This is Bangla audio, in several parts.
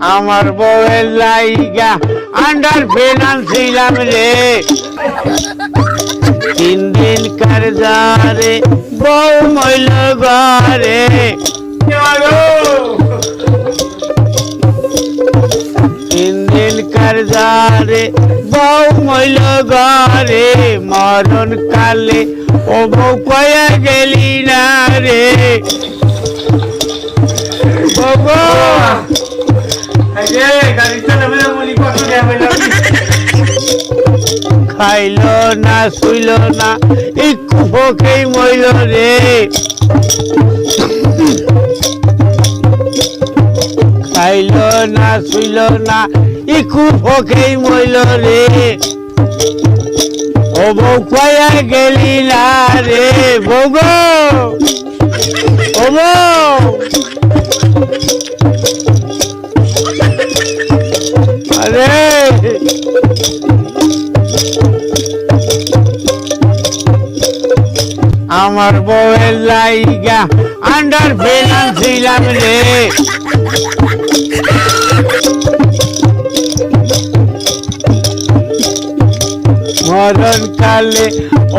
আমার বউয়ের লাইগা আন্ডার ফেলান ছিলাম রে। তিন দিন কার যারে বউ মইল ঘরে। তিন দিন কার যারে বউ মইল ঘরে। মরণ কালে ও বউ কয়া গেলি না রে। বাবা খাইল না, শুইল না, একটু ভোকেই মইল রে। খাইল না, শুইল না, একটু ভোকেই মইল রে। ও বউ কয়া গেলি না রে, বউ ও বউ। আমার বউয়ের লাইগা আন্ডার ফেলান ছিলাম রে। মরণ কালে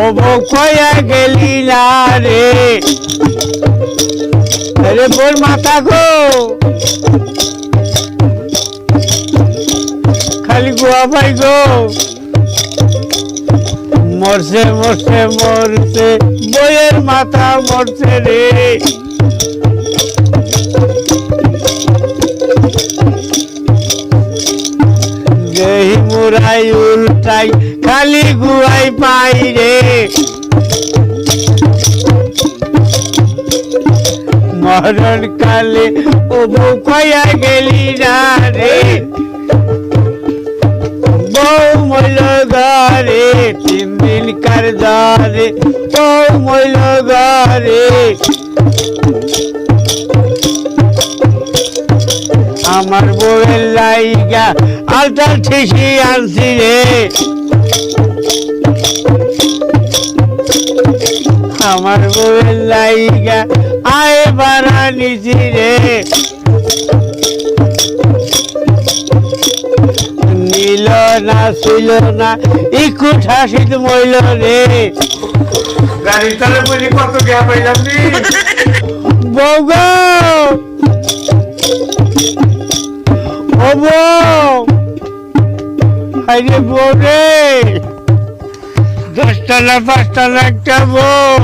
ও বউ কয়া গেলি না রে। আরে বোর মাথা গো। খালি গোয়া ভাই গো। মরছে মরছে মরছে, বইয়ের মাথা মরছে রে। যেই মুরাই উল্টাই, খালি গুয়াই পাই রে। মরণ কালে ও বউ গেলি না রে। বউ মইল গারে তিন কার দারে বউ মইল গারে। আমার বউয়ের লাইগা আলতার ঠিসি আনছি রে। আমার বউয়ের লাইগা আয় বাড়া নিছি রে। নীল না ছিল না ইকু ঠাসিত মইল রে। গাড়ি চালে বলি কত গিয়া পাইলাম নি? বৌগ ও আরে বউ রে! দশটা না পাঁচটা না একটা বউ।